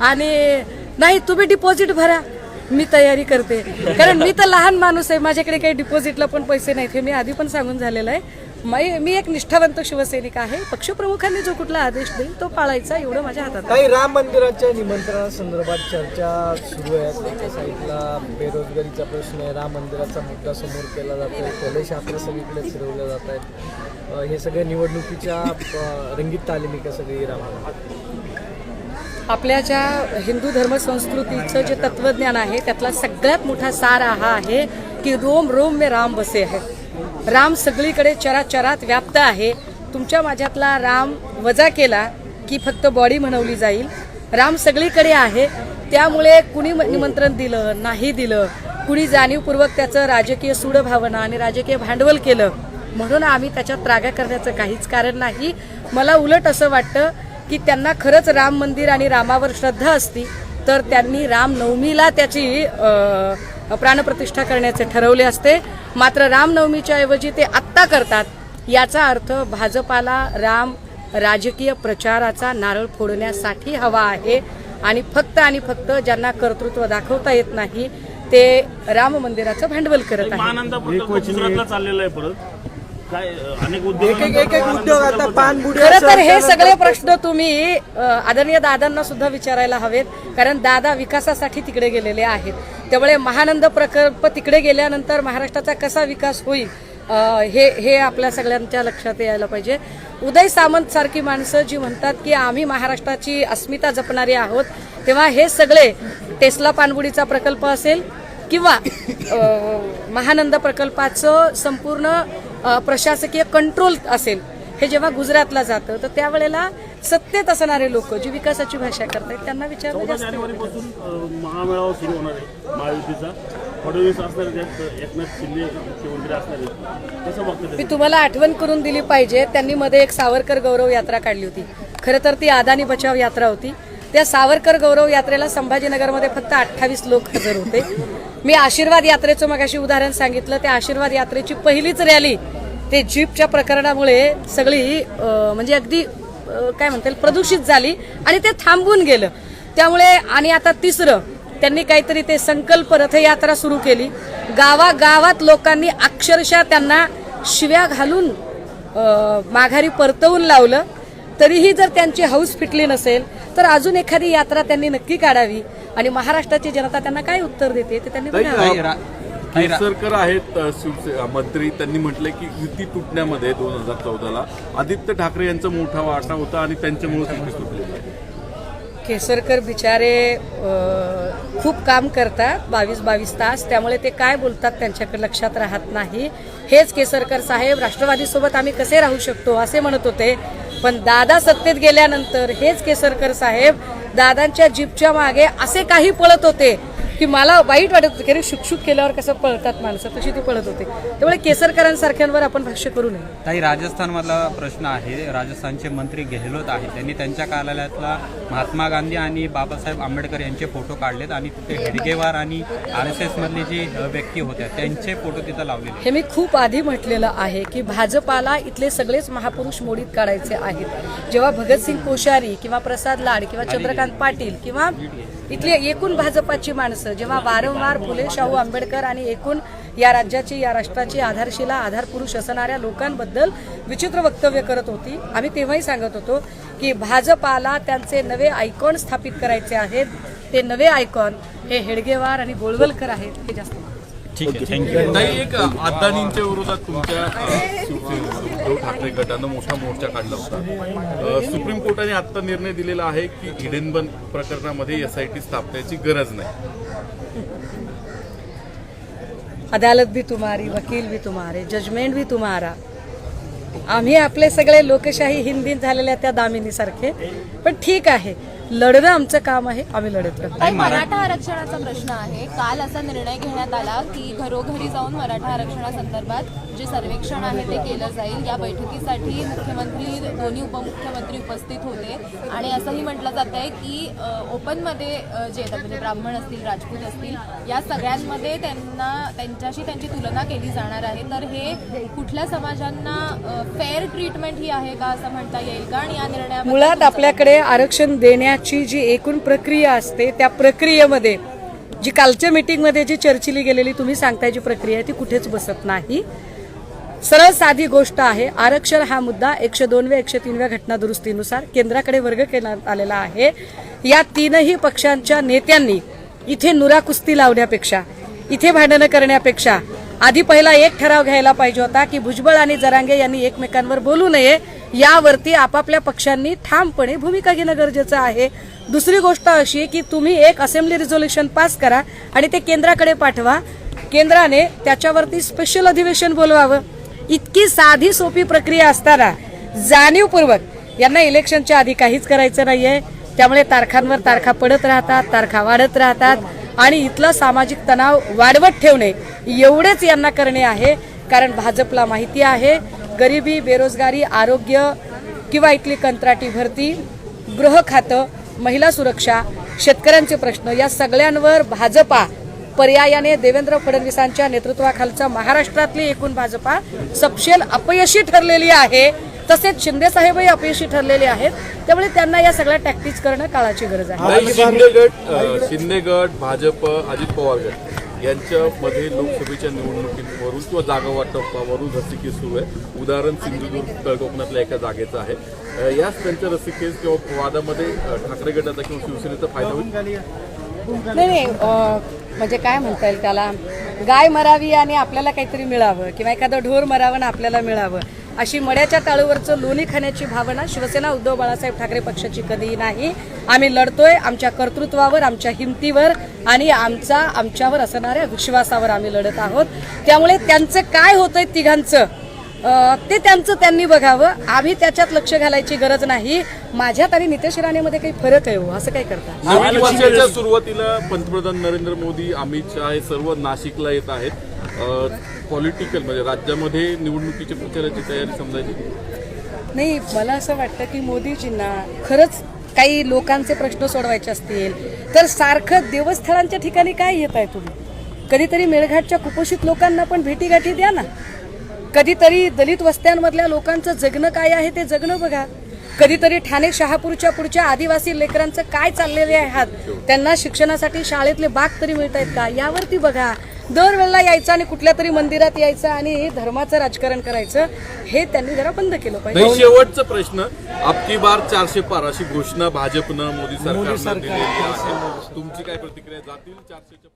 आणि नाही तुम्ही डिपॉझिट भरा. मी तयारी करते. कारण मी तर लहान माणूस आहे माझ्याकडे काही डिपॉझिटला पण पैसे नाहीत. हे मी आधी पण सांगून झालेलं आहे. मी एक निष्ठावंत शिवसैनिक आहे. पक्षप्रमुखांनी जो कुठला आदेश देईल तो पाळायचा एवढं माझ्या हातात काही राम मंदिराच्या निमंत्रणासंदर्भात चर्चा सुरू आहे. त्याच्या साईडला बेरोजगारीचा प्रश्न आहे. राम मंदिराचा मुद्दा समोर केला जातोय. कलेशास्त्र सगळीकडे फिरवलं जात आहेत. हे सगळ्या निवडणुकीच्या रंगीत तालिमी का सगळी राम? आपल्या ज्या हिंदू धर्म संस्कृतीचं जे तत्वज्ञान आहे त्यातला सगळ्यात मोठा सार हा आहे की रोम रोम मे राम बसे आहे राम सगळीकडे चराचरात व्याप्त आहे. तुमच्या माझ्यातला राम वजा केला की फक्त बॉडी म्हणवली जाईल. राम सगळीकडे आहे. त्यामुळे कुणी निमंत्रण दिलं नाही दिलं कुणी जाणीवपूर्वक त्याचं राजकीय सूडभावना आणि राजकीय भांडवल केलं म्हणून आम्ही त्याच्यात त्रागा करण्याचं काहीच कारण नाही. मला उलट असं वाटतं की त्यांना खरंच राम मंदिर आणि रामावर श्रद्धा असती तर त्यांनी रामनवमीला त्याची प्राणप्रतिष्ठा करण्याचे ठरवले असते. मात्र रामनवमीच्या ऐवजी ते आत्ता करतात. याचा अर्थ भाजपाला राम राजकीय प्रचाराचा नारळ फोडण्यासाठी हवा आहे आणि फक्त आणि फक्त ज्यांना कर्तृत्व दाखवता येत नाही ते राम मंदिराचं भांडवल करत आहे महानंदा प्रकल्प गुजरातला चाललेला आहे परत काय अं, अनेक उद्योग एक एक एक एक उद्योग आता पानबुडी खरं तर हे सगळे प्रश्न तुम्ही अ, आदरणीय दादांना सुद्धा विचारायला हवेत कारण दादा विकासासाठी तिकडे गेलेले आहेत. त्यामुळे महानंद प्रकल्प तिकडे गेल्यानंतर महाराष्ट्राचा कसा विकास होईल अ, हे हे आपल्या सगळ्यांच्या लक्षात यायला पाहिजे. उदय सामंत सारखी माणसं जी म्हणतात की आम्ही महाराष्ट्राची अस्मिता जपणारी आहोत तेव्हा हे सगळे टेस्ला पाणबुडीचा प्रकल्प असेल किंवा अ, महानंद प्रकल्पाचं संपूर्ण प्रशासकीय कंट्रोल असेल हे जेव्हा गुजरातला जातं तर त्यावेळेला सत्तेत असणारे लोक जी विकासाची भाषा करतात त्यांना विचारलं महामेळावा सुरू होणार आहे महायुतीचा. मी तुम्हाला आठवण करून दिली पाहिजे त्यांनी मध्ये एक सावरकर गौरव यात्रा काढली होती. खरं तर ती अदानी बचाव यात्रा होती. त्या सावरकर गौरव यात्रेला संभाजीनगरमध्ये फक्त अठ्ठावीस लोक हजर होते. मी आशीर्वाद यात्रेचं मगाशी उदाहरण सांगितलं. त्या आशीर्वाद यात्रेची पहिलीच रॅली ते जीपच्या प्रकरणामुळे सगळी म्हणजे अगदी काय म्हणता येईल प्रदूषित झाली आणि ते थांबून गेलं. त्यामुळे आणि आता तिसरं त्यांनी काहीतरी ते संकल्प रथयात्रा सुरू केली. गावागावात लोकांनी अक्षरशः त्यांना शिव्या घालून माघारी परतवून लावलं. तरीही जर त्यांची हौस फिटली नसेल तर अजून एखादी यात्रा त्यांनी नक्की काढावी आणि महाराष्ट्राची जनता त्यांना काय उत्तर देते ते त्यांनी बघावं. केसरकर आहेत अ, शिवसे अ, मंत्री. त्यांनी म्हटलंय की युती तुटण्यामध्ये दोन हजार चौदाला आदित्य ठाकरे यांचा मोठा वाटा होता आणि त्यांच्यामुळे युती तुटलेली आहे केसरकर बिचारे अं, खूप काम करतात बावीस बावीस तास. त्यामुळे ते काय बोलतात त्यांच्याकडे लक्षात राहत नाही. हेच केसरकर साहेब राष्ट्रवादीसोबत आम्ही कसे राहू शकतो असे म्हणत होते. पण दादा सत्तेत गेल्यानंतर हेच केसरकर साहेब दादांच्या जीपच्या मागे असे काही पळत होते. की मला वाईट वाटत होतं की अरे शुकशुक केल्यावर कसं पळतात माणसं तशी ती पळत होते. त्यामुळे केसरकरांसारख्यांवर आपण भाष्य करू नये. काही राजस्थानमधला प्रश्न आहे. राजस्थानचे मंत्री गेहलोत आहेत. त्यांनी त्यांच्या कार्यालयातला महात्मा गांधी आणि बाबासाहेब आंबेडकर यांचे फोटो काढलेत आणि तिथे हेडगेवार आणि आर एस एस मधली जी व्यक्ती होत्या त्यांचे फोटो तिथं लावलेले. हे मी खूप आधी म्हटलेलं आहे की भाजपाला इथले सगळेच महापुरुष मोडीत काढायचे आहेत. जेव्हा भगतसिंग कोश्यारी किंवा प्रसाद लाड किंवा चंद्रकांत पाटील किंवा इथली एकूण भाजपाची माणसं जेव्हा वारंवार फुले शाहू आंबेडकर आणि एकूण या राज्याची या राष्ट्राची आधारशिला आधार पुरुष असणाऱ्या लोकांबद्दल विचित्र वक्तव्य करत होती. आम्ही तेव्हाही सांगत होतो की भाजपाला त्यांचे नवे आयकॉन स्थापित करायचे आहेत. ते नवे आयकॉन हे हेडगेवार आणि गोळवलकर आहेत हे जास्त. नाही एक अदानींच्या विरोधात तुमच्या ठाकरे गटानं मोठा मोर्चा काढला होता. सुप्रीम कोर्टाने आता निर्णय दिलेला आहे की हिडेनबन प्रकरणामध्ये एसआयटी स्थापण्याची गरज नाही. अदालत भी तुम्हारी वकील भी तुम्हारे जजमेंट भी तुम्हारा. आम्ही आपले सगळे लोकशाही हिंदीत झालेल्या त्या दामिनीसारखे. पण ठीक आहे. लढणं आमचं काम आहे आम्ही लढत राहू ताई, मराठा आरक्षणाचा प्रश्न आहे. काल असा निर्णय घेण्यात आला की घरोघरी जाऊन मराठा आरक्षणासंदर्भात जे सर्वेक्षण आहे ते केलं जाईल. या बैठकीसाठी मुख्यमंत्री दोन्ही उपमुख्यमंत्री उपस्थित होते. आणि असंही म्हटलं जात आहे की ओपनमध्ये जे येतात म्हणजे ब्राह्मण असतील राजपूत असतील या सगळ्यांमध्ये त्यांना त्यांच्याशी त्यांची तुलना केली जाणार आहे. तर हे कुठल्या समाजांना फेअर ट्रीटमेंट ही आहे का असं म्हणता येईल का? आणि या निर्णयाबद्दल मुळात आपल्याकडे आरक्षण देण्याची त्याची जी एकूण प्रक्रिया असते त्या प्रक्रियेमध्ये जी कालच्या मीटिंगमध्ये जी चर्चिली गेलेली तुम्ही सांगताय जी प्रक्रिया आहे ती कुठेच बसत नाही. सरळ साधी गोष्ट आहे आरक्षण हा मुद्दा एकशे दोनव्या एकशे तीनव्या घटना दुरुस्तीनुसार केंद्राकडे वर्ग करण्यात आलेला आहे. या तीनही पक्षांच्या नेत्यांनी इथे नुरा कुस्ती लावण्यापेक्षा इथे भांडणं करण्यापेक्षा आधी पहिला एक ठराव घ्यायला पाहिजे होता की भुजबळ आणि जरांगे यांनी एकमेकांवर बोलू नये यावरती आपापल्या पक्षांनी ठामपणे भूमिका घेणं गरजेचं आहे. दुसरी गोष्ट अशी की तुम्ही एक असेंब्ली रिझोल्युशन पास करा आणि ते केंद्राकडे पाठवा. केंद्राने त्याच्यावरती स्पेशल अधिवेशन बोलवावं. इतकी साधी सोपी प्रक्रिया असताना जाणीवपूर्वक यांना इलेक्शनच्या आधी काहीच करायचं नाहीये. त्यामुळे तारखांवर तारखा पडत राहतात तारखा वाढत राहतात आणि इथलं सामाजिक तणाव वाढवत ठेवणे एवढेच यांना करणे आहे. कारण भाजपला माहिती आहे गरिबी बेरोजगारी आरोग्य किंवा इथली कंत्राटी भरती गृह खातं महिला सुरक्षा शेतकऱ्यांचे प्रश्न या सगळ्यांवर भाजपा पर्यायाने देवेंद्र फडणवीसांच्या नेतृत्वाखालचा महाराष्ट्रातली एकूण भाजपा सपशेल अपयशी ठरलेली आहे. तसेच शिंदे साहेबही अपयशी ठरलेले आहेत. त्यामुळे त्यांना या सगळ्या टॅक्टिक्स करणं काळाची गरज आहे. शिंदेगड शिंदेगड शिंदे गट भाजप अजित पवार गट. यांच्यामध्ये लोकसभेच्या निवडणुकीवरून किंवा जागा वाटपावरून रस्सीखेच सुरू आहे. उदाहरण सिंधुदुर्ग उत्तर कोकणातल्या एका जागेचं आहे. याच त्यांच्या रस्सीखेच किंवा वादामध्ये ठाकरे गटाचा किंवा शिवसेनेचा फायदा होईल? नाही नाही म्हणजे काय म्हणता येईल त्याला? गाय मरावी आणि आपल्याला काहीतरी मिळावं किंवा एखादं ढोर मरावं आणि आपल्याला मिळावं. अशी मड्याच्या टाळूवरचं लोणी खाण्याची भावना शिवसेना उद्धव बाळासाहेब ठाकरे पक्षाची कधीही नाही. आम्ही लढतोय आमच्या कर्तृत्वावर आमच्या हिमतीवर आणि आमचा आमच्यावर असणाऱ्या विश्वासावर आम्ही लढत आहोत. त्यामुळे त्यांचं काय होतंय तिघांचं ते त्यांचं त्यांनी बघावं. आम्ही त्याच्यात लक्ष घालायची गरज नाही. माझ्यात आणि नितेश राणेमध्ये काही फरक आहे हो असं काय करता? सुरुवातीला पंतप्रधान नरेंद्र मोदी अमित शहा हे सर्व नाशिकला येत आहेत. पॉलिटिकल म्हणजे राज्यामध्ये निवडणुकीच्या प्रचाराची तयारी समजायची? नाही मला असं वाटतं की मोदीजींना खरंच काही लोकांचे प्रश्न सोडवायचे असतील तर सारखं देवस्थळांच्या ठिकाणी काय येत आहे तुम्ही? कधीतरी मेळघाटच्या कुपोषित लोकांना पण भेटीगाठी द्या ना. कधीतरी दलित वस्त्यांमधल्या लोकांचं जगणं काय आहे ते जगणं बघा. कधीतरी ठाणे शहापूरच्या पुढच्या आदिवासी लेकरांचं काय चाललेले आहे हात? त्यांना शिक्षणासाठी शाळेतले बाग तरी मिळत आहेत का? यावरती बघा. दरवेळेला यायचं आणि कुठल्या तरी मंदिरात यायचं आणि धर्माचं राजकारण करायचं हे त्यांनी जरा बंद केलं पाहिजे. शेवटचा प्रश्न. अबकी बार चारशे पार अशी घोषणा भाजपनं मोदी सरकारनं दिलेली आहे. तुमची काय प्रतिक्रिया जातील चारशेच्या